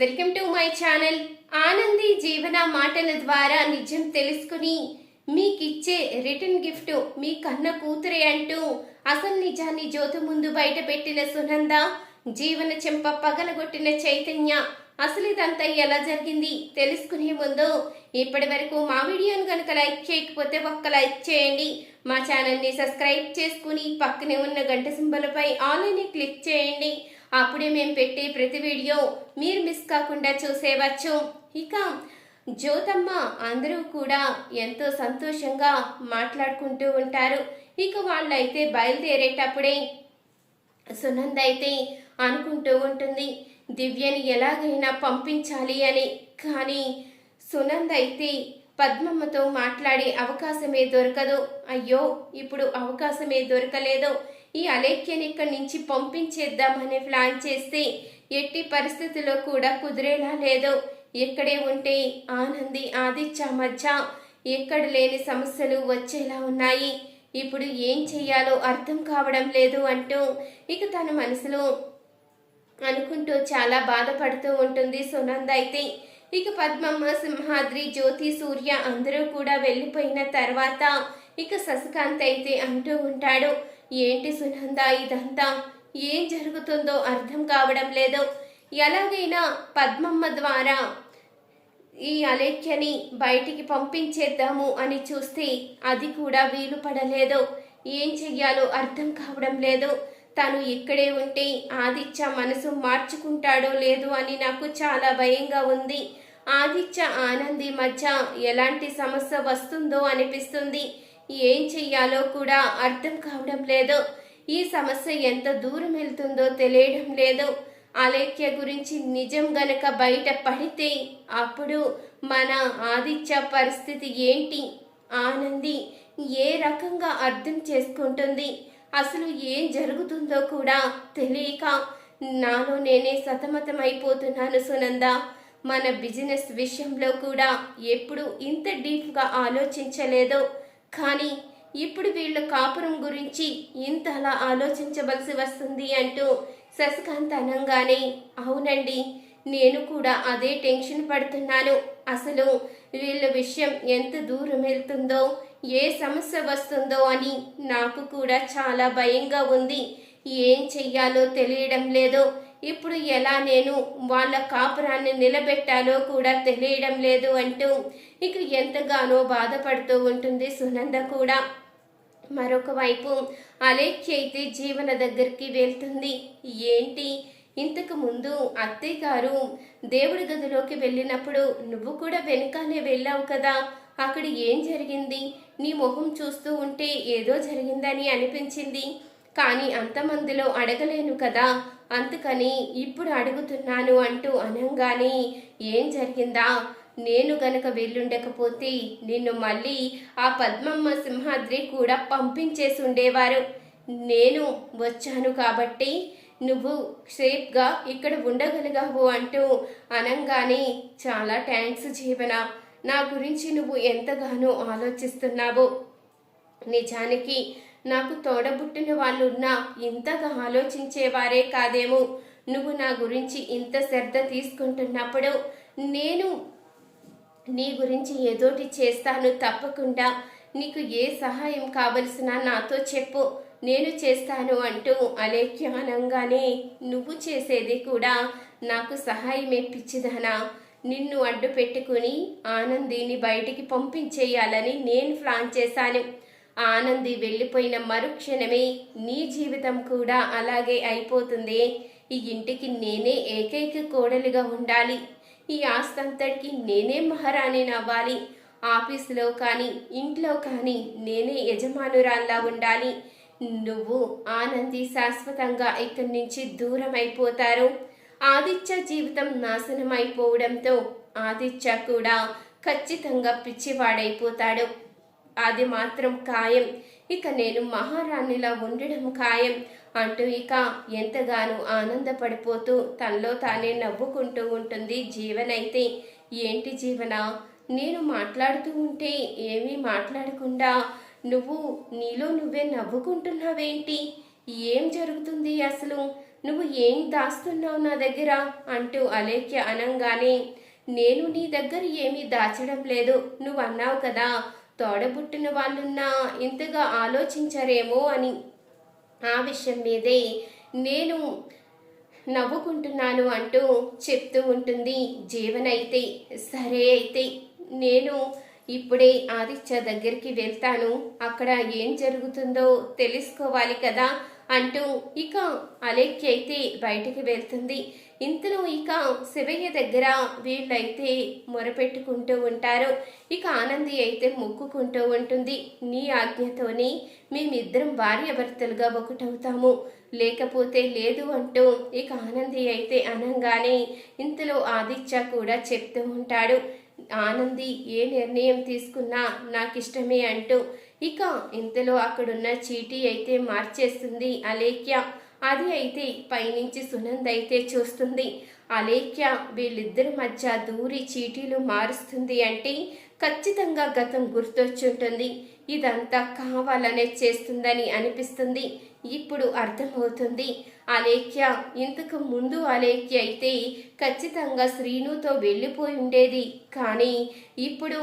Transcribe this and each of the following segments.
Welcome to my channel. Anandi జీవన మాటల ద్వారా నిజం తెలుసుకుని మీకిచ్చే రిటర్న్ గిఫ్ట్ మీ కన్న కూతురే అంటూ అసలు నిజాన్ని జ్యోతి ముందు బయట పెట్టిన సునంద జీవన చెంప పగలగొట్టిన చైతన్య అసలు ఇదంతా ఎలా జరిగింది తెలుసుకునే ముందు ఇప్పటి వరకు మా వీడియోను కనుక లైక్ చేయకపోతే ఒక్క లైక్ చేయండి. మా ఛానల్ని సబ్స్క్రైబ్ చేసుకుని పక్కనే ఉన్న గంట సింబలపై ఆల్ అని క్లిక్ చేయండి. అప్పుడే మేము పెట్టే ప్రతి వీడియో మీరు మిస్ కాకుండా చూసేవచ్చు ఇక జ్యోతమ్మ అందరూ కూడా ఎంతో సంతోషంగా మాట్లాడుకుంటూ ఉంటారు. ఇక వాళ్ళైతే బయలుదేరేటప్పుడే సునంద అయితే అనుకుంటూ ఉంటుంది దివ్యని ఎలాగైనా పంపించాలి అని. కానీ సునంద అయితే పద్మమ్మతో మాట్లాడే అవకాశమే దొరకదు. అయ్యో ఇప్పుడు అవకాశమే దొరకలేదు. ఈ అలేఖ్యని ఇక్కడి నుంచి పంపించేద్దామని ప్లాన్ చేస్తే ఎట్టి పరిస్థితుల్లో కూడా కుదిరేలా లేదు. ఇక్కడే ఉంటే ఆనంది ఆదిత్య మధ్య ఎక్కడ లేని సమస్యలు వచ్చేలా ఉన్నాయి. ఇప్పుడు ఏం చెయ్యాలో అర్థం కావడం లేదు అంటూ ఇక తన మనసులో అనుకుంటూ చాలా బాధపడుతూ ఉంటుంది సునంద అయితే. ఇక పద్మమ్మ సింహాద్రి జ్యోతి సూర్య అందరూ కూడా వెళ్ళిపోయిన తర్వాత ఇక శశికాంత్ అయితే అంటూ ఉంటాడు ఏంటి సునంద ఇదంతా? ఏం జరుగుతుందో అర్థం కావడం లేదు. ఎలాగైనా పద్మమ్మ ద్వారా ఈ అలేఖ్యని బయటికి పంపించేద్దాము అని చూస్తే అది కూడా వీలు పడలేదు. ఏం చెయ్యాలో అర్థం కావడం లేదు. తను ఇక్కడే ఉంటే ఆదిత్య మనసు మార్చుకుంటాడో లేదు అని నాకు చాలా భయంగా ఉంది. ఆదిత్య ఆనంది మధ్య ఎలాంటి సమస్య వస్తుందో అనిపిస్తుంది. ఏం చెయ్యాలో కూడా అర్థం కావడం లేదు. ఈ సమస్య ఎంత దూరం వెళ్తుందో తెలియడం లేదు. అలేఖ్య గురించి నిజం గనక బయట పడితే అప్పుడు మన ఆదిత్య పరిస్థితి ఏంటి? ఆనంది ఏ రకంగా అర్థం చేసుకుంటుంది? అసలు ఏం జరుగుతుందో కూడా తెలియక నాలో నేనే సతమతమైపోతున్నాను సునంద. మన బిజినెస్ విషయంలో కూడా ఎప్పుడు ఇంత డీప్గా ఆలోచించలేదు. కానీ ఇప్పుడు వీళ్ళ కాపురం గురించి ఇంతలా ఆలోచించవలసి వస్తుంది అంటూ శశికాంత్ అనంగానే అవునండి నేను కూడా అదే టెన్షన్ పడుతున్నాను. అసలు వీళ్ళ విషయం ఎంత దూరం వెళ్తుందో ఏ సమస్య వస్తుందో అని నాకు కూడా చాలా భయంగా ఉంది. ఏం చెయ్యాలో తెలియడం లేదు. ఇప్పుడు ఎలా నేను వాళ్ళ కాపురాన్ని నిలబెట్టాలో కూడా తెలియడం లేదు అంటూ ఇక ఎంతగానో బాధపడుతూ ఉంటుంది సునంద కూడా. మరొక వైపు అలేఖ్య అయితే జీవన దగ్గరికి వెళ్తుంది. ఏంటి? ఇంతకు ముందు అత్తయ్య గారు దేవుడి గదిలోకి వెళ్ళినప్పుడు నువ్వు కూడా వెనుకానే వెళ్ళావు కదా. అక్కడ ఏం జరిగింది? నీ మొహం చూస్తూ ఉంటే ఏదో జరిగిందని అనిపించింది. కానీ అంతమందిలో అడగలేను కదా. అందుకని ఇప్పుడు అడుగుతున్నాను అంటూ అనంగానే ఏం జరిగిందా? నేను గనక వెళ్ళుండకపోతే నిన్ను మళ్ళీ ఆ పద్మమ్మ సింహాద్రి కూడా పంపించేసి ఉండేవారు నేను వచ్చాను కాబట్టి నువ్వు సేఫ్గా ఇక్కడ ఉండగలిగావు అంటూ అనంగానే చాలా థ్యాంక్స్ జీవన. నా గురించి నువ్వు ఎంతగానో ఆలోచిస్తున్నావు. నిజానికి నాకు తోడబుట్టిన వాళ్ళున్నా ఇంతగా ఆలోచించేవారే కాదేమో. నువ్వు నా గురించి ఇంత శ్రద్ధ తీసుకుంటున్నప్పుడు నేను నీ గురించి ఏదోటి చేస్తాను తప్పకుండా. నీకు ఏ సహాయం కావలసినా నాతో చెప్పు. నేను చేస్తాను అంటూ అలేఖ్యానంగానే నువ్వు చేసేది కూడా నాకు సహాయమే పిచ్చిదానా. నిన్ను అడ్డు పెట్టుకుని ఆనందిని బయటికి పంపించేయాలని నేను ప్లాన్ చేశాను. ఆనంది వెళ్ళిపోయిన మరుక్షణమే నీ జీవితం కూడా అలాగే అయిపోతుంది. ఈ ఇంటికి నేనే ఏకైక కోడలిగా ఉండాలి. ఈ ఆస్తంతటికి నేనే మహారాణిని అవ్వాలి ఆఫీసులో కానీ ఇంట్లో కానీ నేనే యజమానురాల్లా ఉండాలి. నువ్వు ఆనంది శాశ్వతంగా ఇక్కడి నుంచి దూరం అయిపోతారు ఆదిత్య జీవితం నాశనం అయిపోవడంతో ఆదిత్య కూడా ఖచ్చితంగా పిచ్చివాడైపోతాడు. అది మాత్రం ఖాయం. ఇక నేను మహారాణిలా ఉండడం ఖాయం అంటూ ఇక ఎంతగానో ఆనందపడిపోతూ తనలో తానే నవ్వుకుంటూ ఉంటుంది జీవనైతే. ఏంటి జీవన? నేను మాట్లాడుతూ ఉంటే ఏమీ మాట్లాడకుండా నువ్వు నీలో నువ్వే నవ్వుకుంటున్నావేంటి? ఏం జరుగుతుంది అసలు? నువ్వు ఏం దాస్తున్నావు నా దగ్గర? అంటూ అలేఖ్య అనంగానే నేను నీ దగ్గర ఏమీ దాచడం లేదు. నువ్వు అన్నావు కదా తోడబుట్టిన వాళ్ళున్నా ఇంతగా ఆలోచించరేమో అని ఆ విషయం మీదే నేను నవ్వుకుంటున్నాను అంటూ చెప్తూ ఉంటుంది జీవనైతే సరే అయితే నేను ఇప్పుడే ఆదిత్య దగ్గరికి వెళ్తాను. అక్కడ ఏం జరుగుతుందో తెలుసుకోవాలి కదా అంటూ ఇక అలేఖ్య అయితే బయటికి వెళ్తుంది. ఇంతలో ఇక శివయ్య దగ్గర వీళ్ళైతే మొరపెట్టుకుంటూ ఉంటారు. ఇక ఆనంది అయితే మొక్కుకుంటూ ఉంటుంది. నీ ఆజ్ఞతోనే మేమిద్దరం భార్యాభర్తలుగా ఒకటవుతాము. లేకపోతే లేదు అంటూ ఇక ఆనంది అయితే అనంగానే ఇంతలో ఆదిత్య కూడా చెప్తూ ఉంటాడు. ఆనంది ఏ నిర్ణయం తీసుకున్నా నాకు ఇష్టమే అంటూ. ఇక ఇంతలో అక్కడున్న చీటీ అయితే మార్చేస్తుంది అలేఖ్య. అది అయితే పైనుంచి సునంద్ అయితే చూస్తుంది. అలేఖ్య వీళ్ళిద్దరి మధ్య దూరి చీటీలు మారుస్తుంది అంటే ఖచ్చితంగా గతం గుర్తొచ్చుంటుంది. ఇదంతా కావాలనే చేస్తుందని అనిపిస్తుంది. ఇప్పుడు అర్థమవుతుంది. అలేఖ్య ఇంతకు ముందు అలేఖ్య అయితే ఖచ్చితంగా శ్రీనుతో వెళ్ళిపోయి ఉండేది. కానీ ఇప్పుడు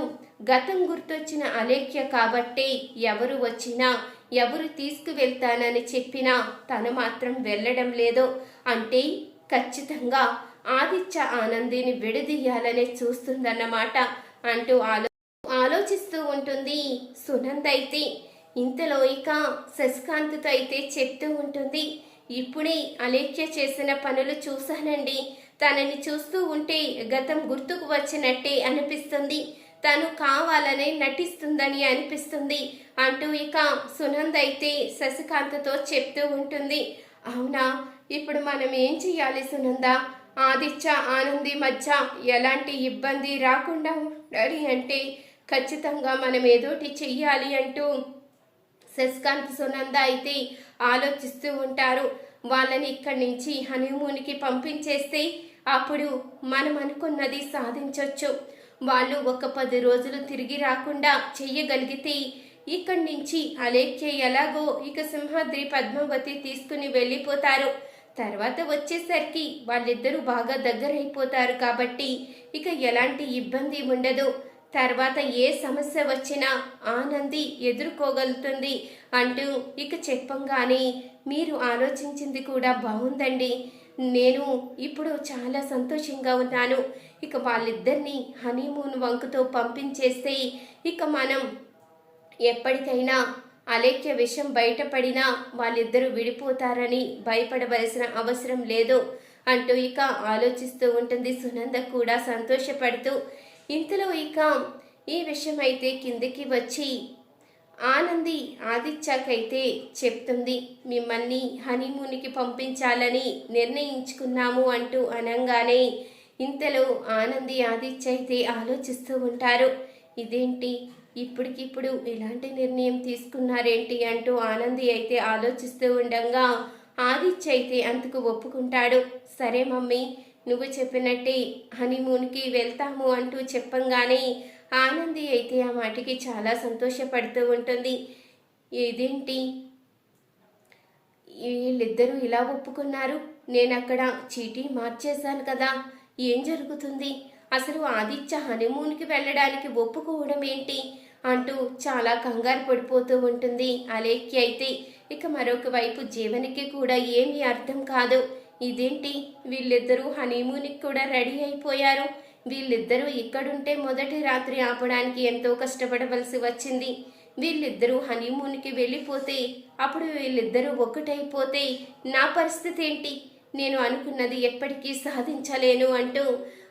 గతం గుర్తొచ్చిన అలేఖ్య కాబట్టి ఎవరు వచ్చినా ఎవరు తీసుకువెళ్తానని చెప్పినా తను మాత్రం వెళ్ళడం లేదు. అంటే ఖచ్చితంగా ఆదిత్య ఆనందిని విడదీయాలనే చూస్తుందన్నమాట అంటూ ఆలో ఆలోచిస్తూ ఉంటుంది సునంద్ అయితే. ఇంతలో ఇక శశికాంత్తో అయితే చెప్తూ ఉంటుంది. ఇప్పుడే అలేఖ్య చేసిన పనులు చూశానండి. తనని చూస్తూ ఉంటే గతం గుర్తుకు వచ్చినట్టే అనిపిస్తుంది. తను కావాలనే నటిస్తుందని అనిపిస్తుంది. అంటూ ఇక సునంద్ అయితే శశికాంత్తో చెప్తూ ఉంటుంది. అవునా? ఇప్పుడు మనం ఏం చెయ్యాలి సునంద? ఆదిత్య ఆనంది మధ్య ఎలాంటి ఇబ్బంది రాకుండా ఉండాలి అంటే ఖచ్చితంగా మనం ఏదోటి చెయ్యాలి అంటూ శశికాంత్ సునంద అయితే ఆలోచిస్తూ ఉంటారు. వాళ్ళని ఇక్కడి నుంచి హనీమూన్కి పంపించేస్తే అప్పుడు మనం అనుకున్నది సాధించవచ్చు వాళ్ళు ఒక పది రోజులు తిరిగి రాకుండా చెయ్యగలిగితే ఇక్కడి నుంచి అలేఖ్య ఎలాగో ఇక సింహాద్రి పద్మావతి తీసుకుని వెళ్ళిపోతారు. తర్వాత వచ్చేసరికి వాళ్ళిద్దరూ బాగా దగ్గరైపోతారు కాబట్టి ఇక ఎలాంటి ఇబ్బంది ఉండదు. తర్వాత ఏ సమస్య వచ్చినా ఆనంది ఎదుర్కోగలుగుతుంది అంటూ ఇక చెప్పంగానే మీరు ఆలోచించింది కూడా బాగుందండి. నేను ఇప్పుడు చాలా సంతోషంగా ఉన్నాను. ఇక వాళ్ళిద్దరినీ హనీమూన్ వంకుతో పంపించేస్తే ఇక మనం ఎప్పటికైనా అలేఖ్య విషయం బయటపడినా వాళ్ళిద్దరూ విడిపోతారని భయపడవలసిన అవసరం లేదు అంటూ ఇక ఆలోచిస్తూ ఉంటుంది సునంద కూడా సంతోషపడుతూ ఇంతలో ఇక ఈ విషయం అయితే కిందికి వచ్చి ఆనంది ఆదిత్యకైతే చెప్తుంది మిమ్మల్ని హనీమూన్కి పంపించాలని నిర్ణయించుకున్నాము అంటూ అనంగానే ఇంతలో ఆనంది ఆదిత్య అయితే ఆలోచిస్తూ ఉంటారు. ఇదేంటి? ఇప్పటికిప్పుడు ఇలాంటి నిర్ణయం తీసుకున్నారేంటి? అంటూ ఆనంది అయితే ఆలోచిస్తూ ఉండగా ఆదిత్య అయితే అందుకు ఒప్పుకుంటాడు. సరే మమ్మీ నువ్వు చెప్పినట్టే హనీమూన్కి వెళ్తాము అంటూ చెప్పంగానే ఆనంది అయితే ఆ మాటకి చాలా సంతోషపడుతూ ఉంటుంది. ఇదేంటి? వీళ్ళిద్దరూ ఇలా ఒప్పుకున్నారు. నేను అక్కడ చీటీ మార్చేశాను కదా. ఏం జరుగుతుంది? అసలు ఆదిత్య హనీమూన్కి వెళ్ళడానికి ఒప్పుకోవడం ఏంటి? అంటూ చాలా కంగారు పడిపోతూ ఉంటుంది. అలేఖ్య అయితే ఇక మరొక వైపు జీవనికి కూడా ఏమీ అర్థం కాదు. ఇదేంటి? వీళ్ళిద్దరూ హనీమూన్కి కూడా రెడీ అయిపోయారు. వీళ్ళిద్దరూ ఇక్కడుంటే మొదటి రాత్రి ఆపడానికి ఎంతో కష్టపడవలసి వచ్చింది. వీళ్ళిద్దరూ హనీమూన్కి వెళ్ళిపోతే అప్పుడు వీళ్ళిద్దరూ ఒక్కటైపోతే నా పరిస్థితి ఏంటి? నేను అనుకున్నది ఎప్పటికీ సాధించలేను అంటూ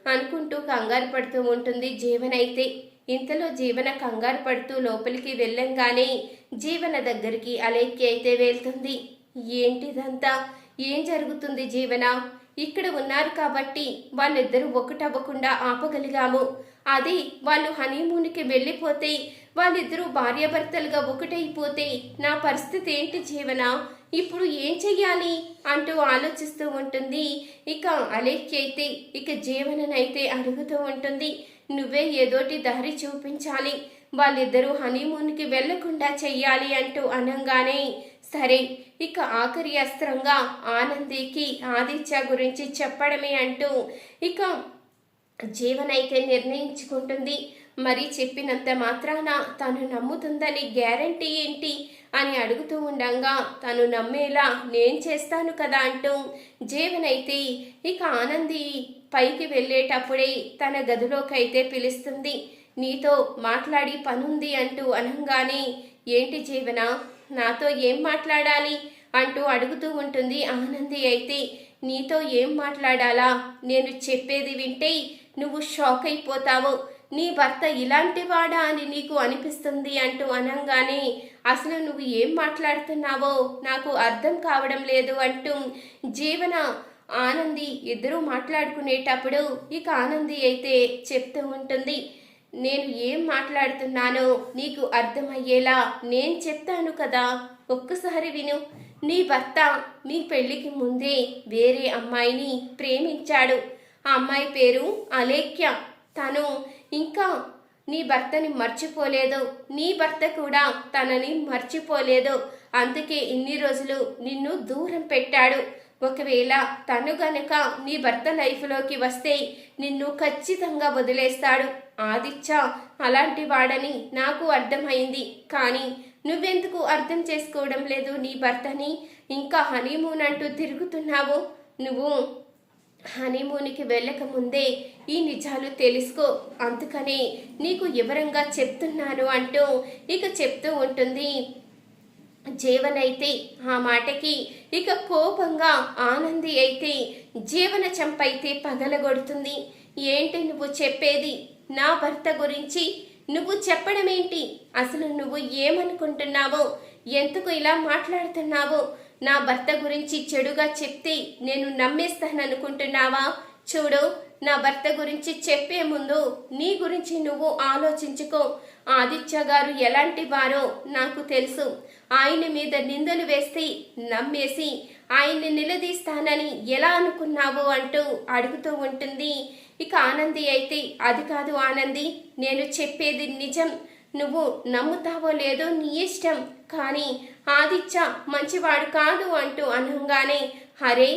అనుకుంటూ కంగారు పడుతూ ఉంటుంది జీవనైతే అయితే. ఇంతలో జీవన కంగారు పడుతూ లోపలికి వెళ్ళంగానే జీవన దగ్గరికి అలేక్కి అయితే వెళ్తుంది. ఏంటిదంతా? ఏం జరుగుతుంది జీవన? ఇక్కడ ఉన్నారు కాబట్టి వాళ్ళిద్దరూ ఒకటవ్వకుండా ఆపగలిగాము. అది వాళ్ళు హనీమూన్కి వెళ్ళిపోతే వాళ్ళిద్దరూ భార్యాభర్తలుగా ఒకటైపోతే నా పరిస్థితి ఏంటి జీవన? ఇప్పుడు ఏం చెయ్యాలి? అంటూ ఆలోచిస్తూ ఉంటుంది. ఇక అలేఖ్య అయితే ఇక జీవననైతే అడుగుతూ ఉంటుంది. నువ్వే ఏదోటి దారి చూపించాలి. వాళ్ళిద్దరూ హనీమూన్కి వెళ్ళకుండా చెయ్యాలి అంటూ అనంగానే సరే ఇక ఆఖరి అస్త్రంగా ఆనందికి ఆదిత్య గురించి చెప్పడమే అంటూ ఇక జీవనైతే నిర్ణయించుకుంటుంది. మరి చెప్పినంత మాత్రాన తను నమ్ముతుందని గ్యారంటీ ఏంటి అని అడుగుతూ ఉండంగా తను నమ్మేలా నేను చేస్తాను కదా అంటూ జీవనైతే ఇక ఆనంది పైకి వెళ్ళేటప్పుడే తన గదిలోకైతే పిలుస్తుంది. నీతో మాట్లాడి పనుంది అంటూ అనంగానే ఏంటి జీవన? నాతో ఏం మాట్లాడాలి? అంటూ అడుగుతూ ఉంటుంది ఆనంది అయితే. నీతో ఏం మాట్లాడాలా? నేను చెప్పేది వింటే నువ్వు షాక్ అయిపోతావు. నీ భర్త ఇలాంటి వాడా అని నీకు అనిపిస్తుంది అంటూ అనంగానే అసలు నువ్వు ఏం మాట్లాడుతున్నావో? నాకు అర్థం కావడం లేదు అంటూ జీవన ఆనంది ఇద్దరూ మాట్లాడుకునేటప్పుడు ఇక ఆనంది అయితే చెప్తూ ఉంటుంది నేను ఏం మాట్లాడుతున్నానో నీకు అర్థమయ్యేలా నేను చెప్తాను కదా. ఒక్కసారి విను. నీ భర్త మీ పెళ్ళికి ముందే వేరే అమ్మాయిని ప్రేమించాడు. ఆ అమ్మాయి పేరు అలేఖ్య. తను ఇంకా నీ భర్తని మర్చిపోలేదు. నీ భర్త కూడా తనని మర్చిపోలేదు. అందుకే ఇన్ని రోజులు నిన్ను దూరం పెట్టాడు. ఒకవేళ తను గనుక నీ భర్త లైఫ్లోకి వస్తే నిన్ను ఖచ్చితంగా వదిలేస్తాడు. ఆదిత్య అలాంటి వాడని నాకు అర్థమైంది. కానీ నువ్వెందుకు అర్థం చేసుకోవడం లేదు నీ భర్తని? ఇంకా హనీమూన్ అంటూ తిరుగుతున్నావు? నువ్వు హనీమూన్కి వెళ్ళక ముందే ఈ నిజాలు తెలుసుకో. అందుకని నీకు వివరంగా చెప్తున్నాను అంటూ ఇక చెప్తూ ఉంటుంది. జీవనైతే ఆ మాటకి ఇక కోపంగా ఆనంది అయితే జీవన చంపైతే పగలగొడుతుంది. ఏంటి నువ్వు చెప్పేది? నా భర్త గురించి నువ్వు చెప్పడమేంటి? అసలు నువ్వు ఏమనుకుంటున్నావో? ఎందుకు ఇలా మాట్లాడుతున్నావో? నా భర్త గురించి చెడుగా చెప్తే నేను నమ్మేస్తాననుకుంటున్నావా? చూడు నా భర్త గురించి చెప్పే ముందు నీ గురించి నువ్వు ఆలోచించుకో. ఆదిత్య గారు ఎలాంటి వారో నాకు తెలుసు. ఆయన మీద నిందలు వేస్తే నమ్మేసి ఆయన్ని నిలదీస్తానని ఎలా అనుకున్నావో అంటూ అడుగుతూ ఉంటుంది. ఇక ఆనంది అయితే అది కాదు ఆనంది నేను చెప్పేది నిజం. నువ్వు నమ్ముతావో లేదో నీ ఇష్టం. కానీ ఆదిత్య మంచివాడు కాదు అంటూ అనగానే హరే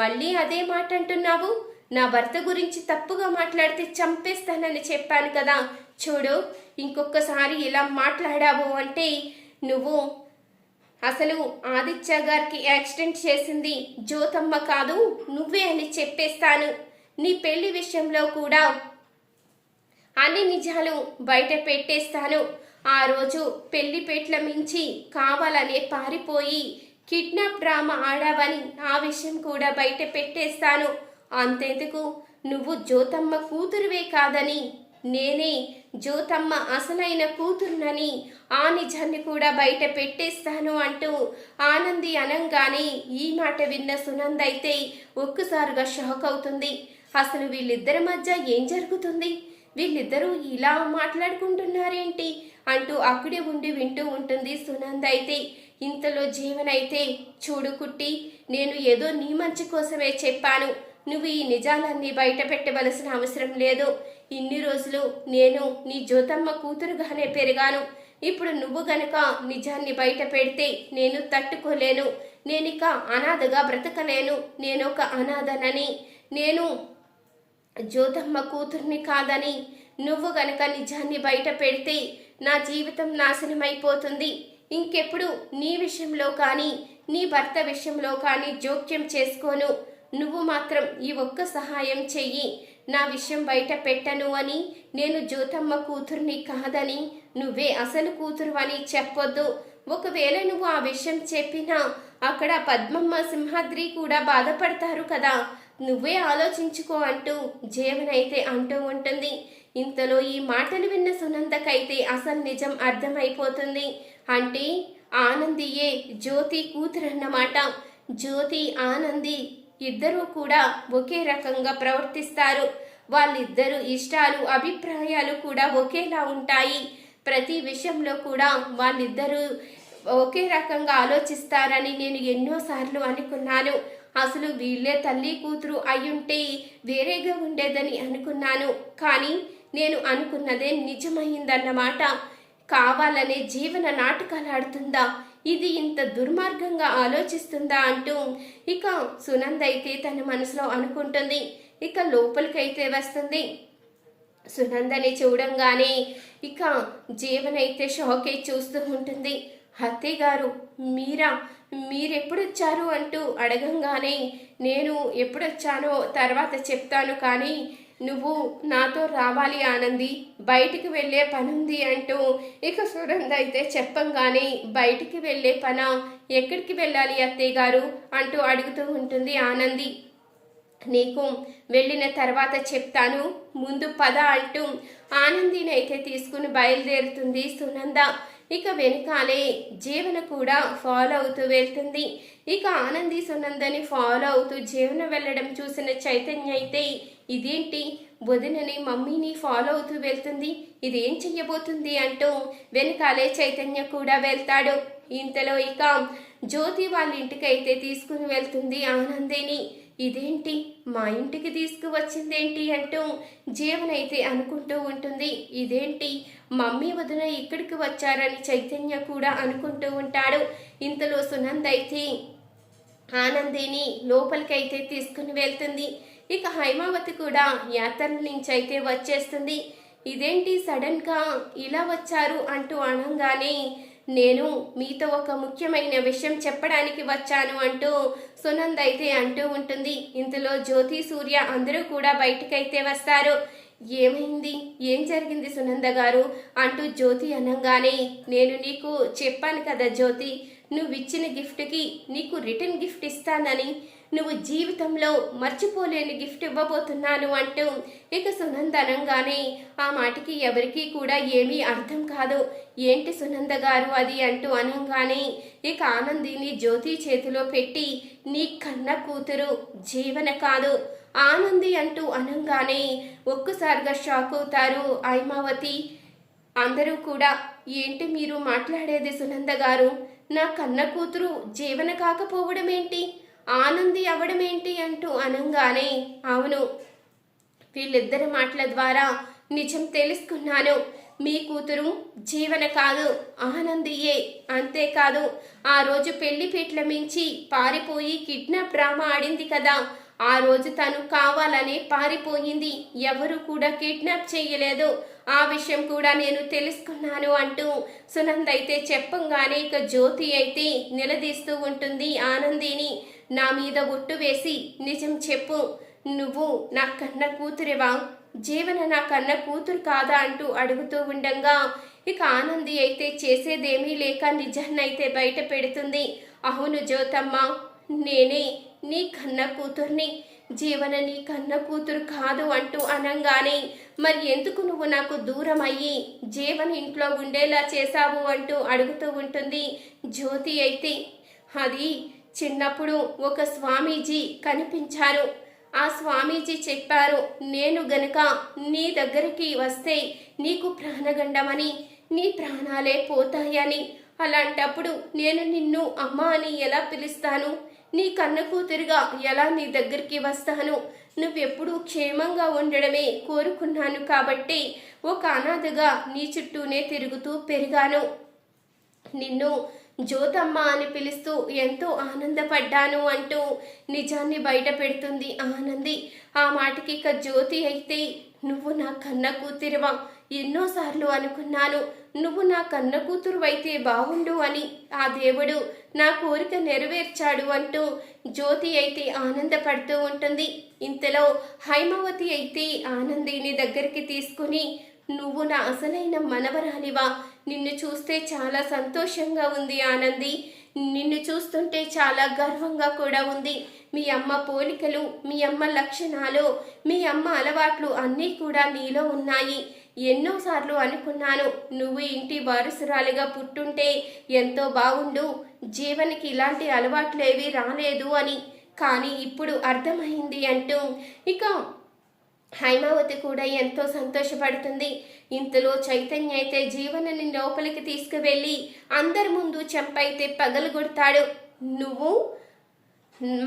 మళ్ళీ అదే మాట అంటున్నావు నా భర్త గురించి తప్పుగా మాట్లాడితే చంపేస్తానని చెప్పాను కదా. చూడు ఇంకొకసారి ఇలా మాట్లాడావు అంటే నువ్వు అసలు ఆదిత్య గారికి యాక్సిడెంట్ చేసింది జ్యోతమ్మ కాదు నువ్వే అని చెప్పేస్తాను. నీ పెళ్ళి విషయంలో కూడా అన్ని నిజాలు బయట పెట్టేస్తాను. ఆ రోజు పెళ్ళి పెట్ల మించి కావాలనే పారిపోయి కిడ్నాప్ డ్రామా ఆడావని ఆ విషయం కూడా బయట పెట్టేస్తాను. అంతెందుకు? నువ్వు జ్యోతమ్మ కూతురువే కాదని నేనే జ్యోతమ్మ అసలైన కూతురునని ఆ నిజాన్ని కూడా బయట పెట్టేస్తాను అంటూ ఆనంది అనంగానే ఈ మాట విన్న సునందైతే అయితే ఒక్కసారిగా షాక్ అవుతుంది. అసలు వీళ్ళిద్దరి మధ్య ఏం జరుగుతుంది? వీళ్ళిద్దరూ ఇలా మాట్లాడుకుంటున్నారేంటి? అంటూ అక్కడే ఉండి వింటూ ఉంటుంది సునంద అయితే. ఇంతలో జీవనైతే చూడు కుట్టి నేను ఏదో నీ మంచి కోసమే చెప్పాను. నువ్వు ఈ నిజాలన్నీ బయట పెట్టవలసిన అవసరం లేదు. ఇన్ని రోజులు నేను నీ జ్యోతమ్మ కూతురుగానే పెరిగాను. ఇప్పుడు నువ్వు గనక నిజాన్ని బయట పెడితే నేను తట్టుకోలేను. నేనిక అనాథగా బ్రతకలేను. నేను ఒక అనాథనని. నేను జ్యోతమ్మ కూతుర్ని కాదని నువ్వు గనక నిజాన్ని బయట పెడితే నా జీవితం నాశనమైపోతుంది. ఇంకెప్పుడు నీ విషయంలో కానీ నీ భర్త విషయంలో కానీ జోక్యం చేసుకోను. నువ్వు మాత్రం ఈ ఒక్క సహాయం చెయ్యి. నా విషయం బయట పెట్టను అని నేను జ్యోతమ్మ కూతుర్ని కాదని నువ్వే అసలు కూతురు అని చెప్పొద్దు. ఒకవేళ నువ్వు ఆ విషయం చెప్పినా అక్కడ పద్మమ్మ సింహాద్రి కూడా బాధపడతారు కదా. నువ్వే ఆలోచించుకో అంటూ జీవనైతే అంటూ ఉంటుంది. ఇంతలో ఈ మాటలు విన్న సునందకైతే అసలు నిజం అర్థమైపోతుంది. అంటే ఆనందియే జ్యోతి కూతురన్నమాట. జ్యోతి ఆనంది ఇద్దరూ కూడా ఒకే రకంగా ప్రవర్తిస్తారు. వాళ్ళిద్దరు ఇష్టాలు అభిప్రాయాలు కూడా ఒకేలా ఉంటాయి. ప్రతి విషయంలో కూడా వాళ్ళిద్దరూ ఒకే రకంగా ఆలోచిస్తారని నేను ఎన్నోసార్లు అనుకున్నాను. అసలు వీళ్ళే తల్లి కూతురు అయ్యుంటే వేరేగా ఉండేదని అనుకున్నాను. కానీ నేను అనుకున్నదే నిజమైందన్నమాట. కావాలనే జీవన నాటకాలు ఆడుతుందా? ఇది ఇంత దుర్మార్గంగా ఆలోచిస్తుందా అంటూ ఇక సునంద అయితే తన మనసులో అనుకుంటుంది. ఇక లోపలికైతే వస్తుంది. సునందని చూడంగానే ఇక జీవనైతే షాక్ అయి చూస్తూ ఉంటుంది. అత్తయ్య గారు మీరా? మీరెప్పుడొచ్చారు అంటూ అడగంగానే నేను ఎప్పుడొచ్చానో తర్వాత చెప్తాను కానీ నువ్వు నాతో రావాలి ఆనంది బయటికి వెళ్ళే పనుంది అంటూ ఇక సునంద అయితే చెప్పంగానే బయటికి వెళ్ళే పన ఎక్కడికి వెళ్ళాలి అత్తయ్య గారు అంటూ అడుగుతూ ఉంటుంది ఆనంది. నీకు వెళ్ళిన తర్వాత చెప్తాను ముందు పద అంటూ ఆనందిని అయితే తీసుకుని బయలుదేరుతుంది సునంద. ఇక వెనకాలే జీవన కూడా ఫాలో అవుతూ వెళ్తుంది. ఇక ఆనంది సునందని ఫాలో అవుతూ జీవన వెళ్ళడం చూసిన చైతన్య అయితే ఇదేంటి? వదినని మమ్మీని ఫాలో అవుతూ వెళ్తుంది. ఇదేం చెయ్యబోతుంది? అంటూ వెనకాలే చైతన్య కూడా వెళ్తాడు. ఇంతలో ఇక జ్యోతి వాళ్ళ ఇంటికి అయితే తీసుకుని వెళ్తుంది ఆనందిని. ఇదేంటి? మా ఇంటికి తీసుకువచ్చిందేంటి అంటూ జీవనైతే అనుకుంటూ ఉంటుంది. ఇదేంటి? మమ్మీ వదిన ఇక్కడికి వచ్చారని చైతన్య కూడా అనుకుంటూ ఉంటాడు. ఇంతలో సునంద్ అయితే ఆనందిని లోపలికైతే తీసుకుని వెళ్తుంది. ఇక హైమావతి కూడా యాత్రల నుంచి అయితే వచ్చేస్తుంది. ఇదేంటి? సడన్గా ఇలా వచ్చారు అంటూ అనగానే నేను మీతో ఒక ముఖ్యమైన విషయం చెప్పడానికి వచ్చాను అంటూ సునంద్ అయితే అంటూ ఉంటుంది. ఇంతలో జ్యోతి సూర్య అందరూ కూడా బయటికైతే వస్తారు. ఏమైంది? ఏం జరిగింది సునంద గారు? అంటూ జ్యోతి అనగానే నేను నీకు చెప్పాను కదా జ్యోతి నువ్వు ఇచ్చిన గిఫ్ట్కి నీకు రిటర్న్ గిఫ్ట్ ఇస్తానని. నువ్వు జీవితంలో మర్చిపోలేని గిఫ్ట్ ఇవ్వబోతున్నాను అంటూ ఇక సునందనంగానే ఆ మాటకి ఎవరికీ కూడా ఏమీ అర్థం కాదు. ఏంటి సునంద గారు అది అంటూ అనంగానే ఇక ఆనందిని జ్యోతి చేతిలో పెట్టి నీ కన్న కూతురు జీవన కాదు. ఆనంది అంటూ అనంగానే ఒక్కసారిగా షాక్ అవుతారు ఐమావతి అందరూ కూడా ఏంటి మీరు మాట్లాడేది సునంద గారు? నా కన్న కూతురు జీవన కాకపోవడం ఏంటి ఆనంది అవడమేంటి ఏంటి అంటూ అనంగానే అవును వీళ్ళిద్దరి మాటల ద్వారా నిజం తెలుసుకున్నాను. మీ కూతురు జీవన కాదు ఆనందియే. అంతేకాదు ఆ రోజు పెళ్ళి పీట్ల మించి పారిపోయి కిడ్నాప్ డ్రామా ఆడింది కదా. ఆ రోజు తను కావాలనే పారిపోయింది. ఎవరు కూడా కిడ్నాప్ చేయలేదు. ఆ విషయం కూడా నేను తెలుసుకున్నాను అంటూ సునంద్ అయితే చెప్పంగానే ఇక జ్యోతి అయితే నిలదీస్తూ ఉంటుంది ఆనందిని. నా మీద ఒట్టు వేసి నిజం చెప్పు. నువ్వు నా కన్న కూతురివా? జీవన నా కన్న కూతురు కాదా అంటూ అడుగుతూ ఉండంగా. ఇక ఆనంది అయితే చేసేదేమీ లేక నిజాన్నైతే బయట పెడుతుంది. అవును జ్యోతమ్మ నేనే నీ కన్న కూతుర్ని. జీవన నీ కన్న కూతురు కాదు అంటూ అనంగానే మరి ఎందుకు నువ్వు నాకు దూరం అయ్యి జీవన ఇంట్లో ఉండేలా చేశావు అంటూ అడుగుతూ ఉంటుంది జ్యోతి అయితే. అది చిన్నప్పుడు ఒక స్వామీజీ కనిపించారు. ఆ స్వామీజీ చెప్పారు నేను గనుక నీ దగ్గరికి వస్తే నీకు ప్రాణగండమని నీ ప్రాణాలే పోతాయని అలాంటప్పుడు నేను నిన్ను అమ్మ అని ఎలా పిలుస్తాను? నీ కన్న కూతురుగా ఎలా నీ దగ్గరికి వస్తాను? నువ్వెప్పుడూ క్షేమంగా ఉండడమే కోరుకున్నాను కాబట్టి ఒక అనాథగా నీ చుట్టూనే తిరుగుతూ పెరిగాను. నిన్ను జ్యోతమ్మ అని పిలుస్తూ ఎంతో ఆనందపడ్డాను అంటూ నిజాన్ని బయట పెడుతుంది ఆనంది. ఆ మాటకి ఇక జ్యోతి అయితే నువ్వు నా కన్న కూతురువా? ఎన్నోసార్లు అనుకున్నాను. నువ్వు నా కన్న కూతురు అయితే బాగుండు అని ఆ దేవుడు నా కోరిక నెరవేర్చాడు అంటూ జ్యోతి అయితే ఆనందపడుతూ ఉంటుంది. ఇంతలో హైమావతి అయితే ఆనందిని దగ్గరికి తీసుకుని నువ్వు నా అసలైన మనవరాలివా? నిన్ను చూస్తే చాలా సంతోషంగా ఉంది ఆనంది. నిన్ను చూస్తుంటే చాలా గర్వంగా కూడా ఉంది. మీ అమ్మ పోలికలు మీ అమ్మ లక్షణాలు మీ అమ్మ అలవాట్లు అన్నీ కూడా నీలో ఉన్నాయి. ఎన్నోసార్లు అనుకున్నాను నువ్వు ఇంటి వారసురాలిగా పుట్టుంటే ఎంతో బాగుండు జీవనికి ఇలాంటి అలవాట్లేవి రాలేదు అని. కానీ ఇప్పుడు అర్థమైంది అంటూ. ఇక హైమావతి కూడా ఎంతో సంతోషపడుతుంది. ఇంతలో చైతన్య అయితే జీవనని లోపలికి తీసుకువెళ్ళి అందరి ముందు చెంపైతే పగలగొడతాడు నువ్వు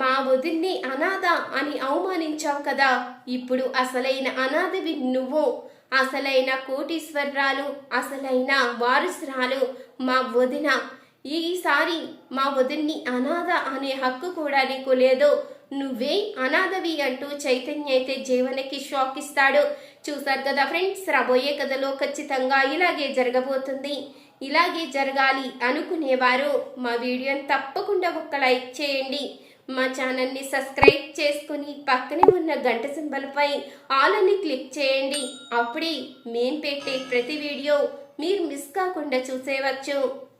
మా వదిన్ని అనాథ అని అవమానించావు కదా. ఇప్పుడు అసలైన అనాథవి నువ్వు. అసలైన కోటీశ్వరరాలు అసలైన వారసురాలు మా వదిన. ఈసారి మా వదిన్ని అనాథ అనే హక్కు కూడా నీకు లేదు. నువ్వే అనాథవి అంటూ చైతన్య అయితే జీవనకి షాక్ ఇస్తాడు చూసారు కదా ఫ్రెండ్స్ రాబోయే కథలో ఖచ్చితంగా ఇలాగే జరగబోతుంది. ఇలాగే జరగాలి అనుకునేవారు. మా వీడియోని తప్పకుండా ఒక్క లైక్ చేయండి. మా ఛానల్ని సబ్స్క్రైబ్ చేసుకుని పక్కనే ఉన్న గంట సింబల్పై ఆల్ అని క్లిక్ చేయండి. అప్పుడే మేం పెట్టే ప్రతి వీడియో మీరు మిస్ కాకుండా చూసేవచ్చు